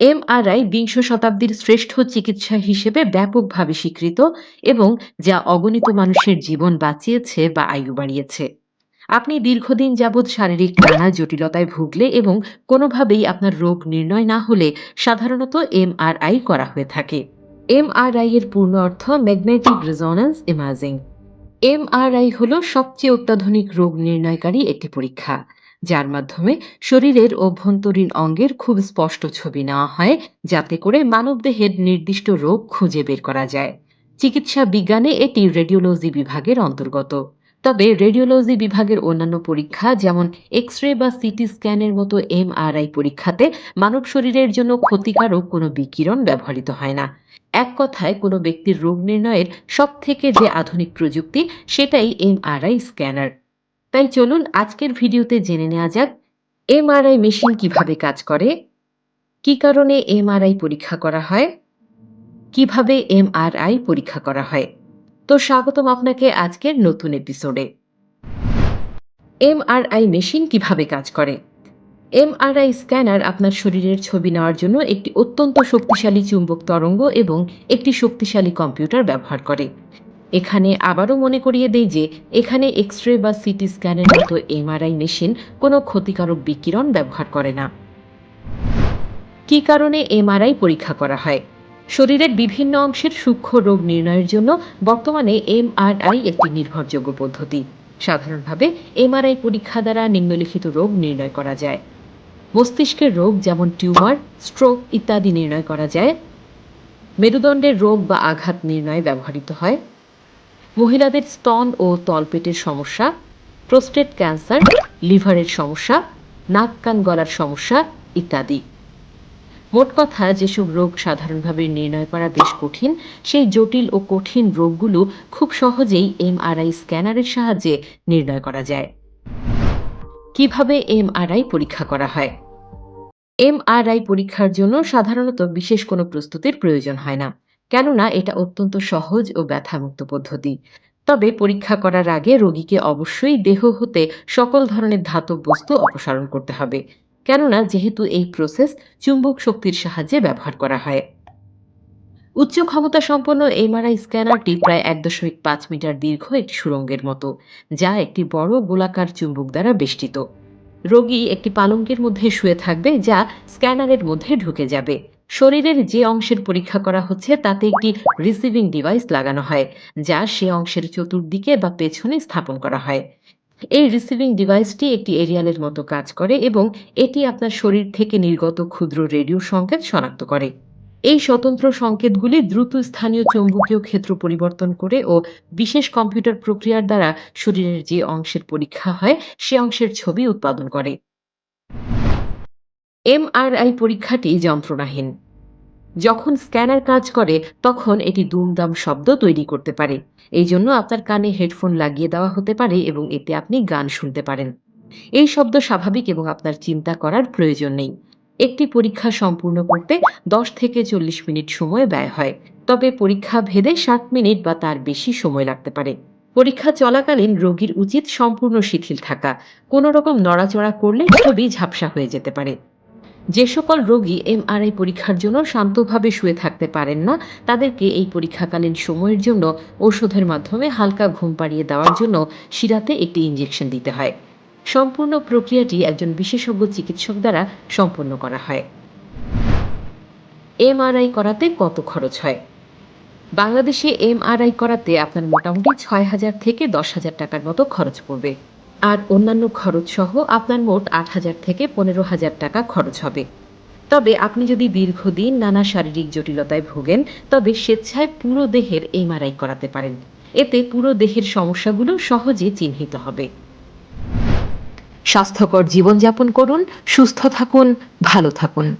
MRI বিংশ শতাব্দীর শ্রেষ্ঠ চিকিৎসা হিসেবে ব্যাপকভাবে স্বীকৃত এবং যা অগণিত মানুষের জীবন বাঁচিয়েছে বা আয়ু বাড়িয়েছে। আপনি দীর্ঘদিন যাবৎ শারীরিক নানা জটিলতায় ভুগলে এবং কোনোভাবেই আপনার রোগ নির্ণয় না হলে সাধারণত এমআরআই করা হয়ে থাকে। এমআরআই এর পূর্ণ অর্থ ম্যাগনেটিক রেজোন্যান্স ইমাজিং। এমআরআই হল সবচেয়ে অত্যাধুনিক রোগ নির্ণয়কারী একটি পরীক্ষা। যার মাধ্যমে শরীরের অভ্যন্তরীণ অঙ্গের খুব স্পষ্ট ছবি নেওয়া হয়, যাতে করে মানবদেহের নির্দিষ্ট রোগ খুঁজে বের করা যায়। চিকিৎসা বিজ্ঞানে এটি রেডিওলজি বিভাগের অন্তর্গত। তবে রেডিওলজি বিভাগের অন্যান্য পরীক্ষা যেমন এক্স রে বা সিটি স্ক্যানের মতো এমআরআই পরীক্ষাতে মানব শরীরের জন্য ক্ষতিকারক কোনো বিকিরণ ব্যবহৃত হয় না। এক কথায়, কোনো ব্যক্তির রোগ নির্ণয়ের সব থেকে যে আধুনিক প্রযুক্তি, সেটাই এমআরআই স্ক্যানার। তাই চলুন আজকের ভিডিওতে জেনে নেওয়া যাক, এমআরআই মেশিন কীভাবে কাজ করে, কি কারণে এমআরআই পরীক্ষা করা হয়, কীভাবে এমআরআই পরীক্ষা করা হয়। তো স্বাগতম আপনাকে আজকের নতুন এপিসোডে। এমআরআই মেশিন কীভাবে কাজ করে? এমআরআই স্ক্যানার আপনার শরীরের ছবি নেওয়ার জন্য একটি অত্যন্ত শক্তিশালী চুম্বক তরঙ্গ এবং একটি শক্তিশালী কম্পিউটার ব্যবহার করে। এখানে আবারও মনে করিয়ে দেই যে এখানে এক্স রে বা সিটি স্ক্যানের মতো এমআরআই মেশিন কোনো ক্ষতিকারক বিকিরণ ব্যবহার করে না। কি কারণে এমআরআই পরীক্ষা করা হয়? শরীরের বিভিন্ন অংশের সূক্ষ্ম রোগ নির্ণয়ের জন্য বর্তমানে এমআরআই একটি নির্ভরযোগ্য পদ্ধতি। সাধারণভাবে এমআরআই পরীক্ষা দ্বারা নিম্নলিখিত রোগ নির্ণয় করা যায়। মস্তিষ্কের রোগ যেমন টিউমার, স্ট্রোক ইত্যাদি নির্ণয় করা যায়। মেরুদণ্ডের রোগ বা আঘাত নির্ণয়ে ব্যবহৃত হয়। মহিলাদের স্তন ও তলপেটের সমস্যা, প্রোস্টেট ক্যান্সার, লিভারের সমস্যা, নাক কান গলার সমস্যা ইত্যাদি। মোট কথা, যেসব রোগ সাধারণভাবে নির্ণয় করা বেশ কঠিন, সেই জটিল ও কঠিন রোগগুলো খুব সহজেই এমআরআই স্ক্যানারের সাহায্যে নির্ণয় করা যায়। কীভাবে এমআরআই পরীক্ষা করা হয়? এমআরআই পরীক্ষার জন্য সাধারণত বিশেষ কোনো প্রস্তুতির প্রয়োজন হয় না। কেননা এটা অত্যন্ত সহজ ও ব্যথামুক্ত পদ্ধতি। তবে পরীক্ষা করার আগে রোগীকে অবশ্যই দেহ হতে সকল ধরনের ধাতব বস্তু অপসারণ করতে হবে। কেননা যেহেতু এই প্রসেস চুম্বক শক্তির সাহায্যে ব্যবহার করা হয়। উচ্চ ক্ষমতা সম্পন্ন এমআরআই স্ক্যানারটি প্রায় এক দশমিক পাঁচ মিটার দীর্ঘ একটি সুরঙ্গের মতো, যা একটি বড় গোলাকার চুম্বক দ্বারা বেষ্টিত। রোগী একটি পালঙ্কের মধ্যে শুয়ে থাকবে, যা স্ক্যানারের মধ্যে ঢুকে যাবে। শরীরের যে অংশের পরীক্ষা করা হচ্ছে, তাতে একটি রিসিভিং ডিভাইস লাগানো হয়, যা সে অংশের চতুর্দিকে বা পেছনে স্থাপন করা হয়। এই রিসিভিং ডিভাইসটি একটি এরিয়ালের মতো কাজ করে এবং এটি আপনার শরীর থেকে নির্গত ক্ষুদ্র রেডিও সংকেত শনাক্ত করে। এই স্বতন্ত্র সংকেতগুলি দ্রুত স্থানীয় চৌম্বকীয় ক্ষেত্র পরিবর্তন করে ও বিশেষ কম্পিউটার প্রক্রিয়ার দ্বারা শরীরের যে অংশের পরীক্ষা হয়, সে অংশের ছবি উৎপাদন করে। এমআরআই পরীক্ষাটি যন্ত্রণাহীন। যখন স্ক্যানার কাজ করে, তখন এটি দুমদাম শব্দ তৈরি করতে পারে। এই জন্য আপনার কানে হেডফোন লাগিয়ে দেওয়া হতে পারে এবং এতে আপনি গান শুনতে পারেন। এই শব্দ স্বাভাবিক এবং আপনার চিন্তা করার প্রয়োজন নেই। একটি পরীক্ষা সম্পূর্ণ করতে দশ থেকে চল্লিশ মিনিট সময় ব্যয় হয়। তবে পরীক্ষা ভেদে ষাট মিনিট বা তার বেশি সময় লাগতে পারে। পরীক্ষা চলাকালীন রোগীর উচিত সম্পূর্ণ শিথিল থাকা। কোনো রকম নড়াচড়া করলে ছবি ঝাপসা হয়ে যেতে পারে। যে সকল রোগী এমআরআই পরীক্ষার জন্য শান্তভাবে শুয়ে থাকতে পারেন না, তাদেরকে এই পরীক্ষাকালীন সময়ের জন্য ঔষধের মাধ্যমে হালকা ঘুম পাড়িয়ে দেওয়ার জন্য শিরাতে একটি ইঞ্জেকশন দিতে হয়। সম্পূর্ণ প্রক্রিয়াটি একজন বিশেষজ্ঞ চিকিৎসক দ্বারা সম্পন্ন করা হয়। এমআরআই করাতে কত খরচ হয়? বাংলাদেশে এমআরআই করাতে আপনার মোটামুটি ছয় হাজার থেকে দশ হাজার টাকার মতো খরচ পড়বে। আর অন্যান্য খরচ সহ আপনার মোট আট হাজার থেকে পনেরো হাজার টাকা খরচ হবে। তবে আপনি যদি দীর্ঘদিন নানা শারীরিক জটিলতায় ভোগেন, তবে স্বেচ্ছায় পুরো দেহের এমআরআই করাতে পারেন। এতে পুরো দেহের সমস্যাগুলো সহজে চিহ্নিত হবে। স্বাস্থ্যকর জীবনযাপন করুন, সুস্থ থাকুন, ভালো থাকুন।